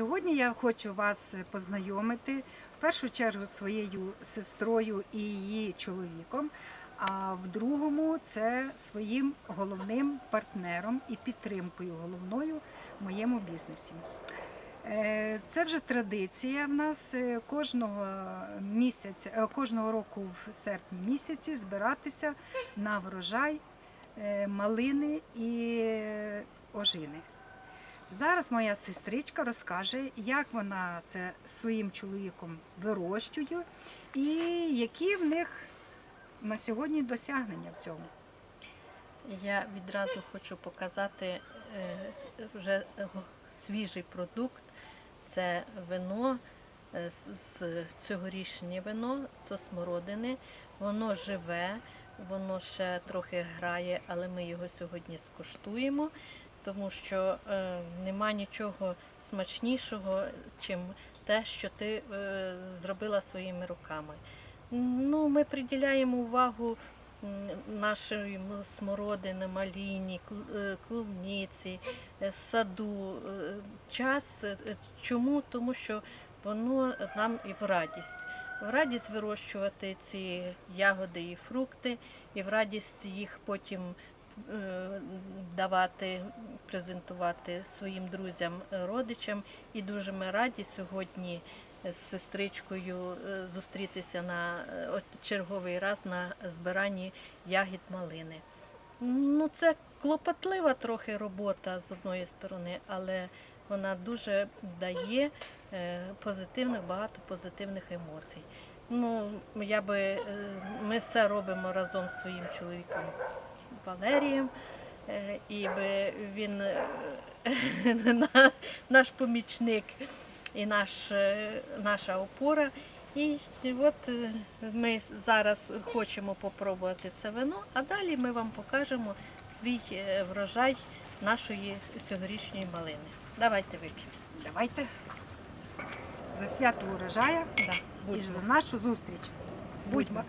Сьогодні я хочу вас познайомити в першу чергу своєю сестрою і її чоловіком, а в другому це своїм головним партнером і підтримкою головною в моєму бізнесі. Е, Це вже традиція в нас е, кожного місяця, е, кожного року в серпні місяці збиратися на врожай е, малини і е, ожини. Зараз моя сестричка розкаже, як вона це своїм чоловіком вирощує і які в них на сьогодні досягнення в цьому. Я відразу хочу показати е, вже е, свіжий продукт. Це вино е, з- цьогорічнє вино з смородини. Воно живе, воно ще трохи грає, але ми його сьогодні скуштуємо, тому що е, нема нічого смачнішого, чим те, що ти е, зробила своїми руками. Ну, ми приділяємо увагу м- смородини, маліні, е, клубніці, е, саду. Е, Час чому? Тому що воно нам і в радість. В радість вирощувати ці ягоди і фрукти, і в радість їх потім давати, презентувати своїм друзям, е, родичам. І дуже ми раді сьогодні з сестричкою е, зустрітися на е, черговий раз на збиранні ягід малини. Ну, це клопотлива трохи робота з одної сторони, але вона дуже дає е, позитивних, багато позитивних емоцій. Ну, я би, е, ми все робимо разом з своїм чоловіком Валерієм. е, І він е, наш помічник і наш, е, наша опора. І от ми зараз хочемо попробувати це вино, а далі ми вам покажемо свій врожай нашої цьогорічної малини. Давайте вип'ємо. Давайте за свято урожая Да, і за нашу зустріч. Будьмо.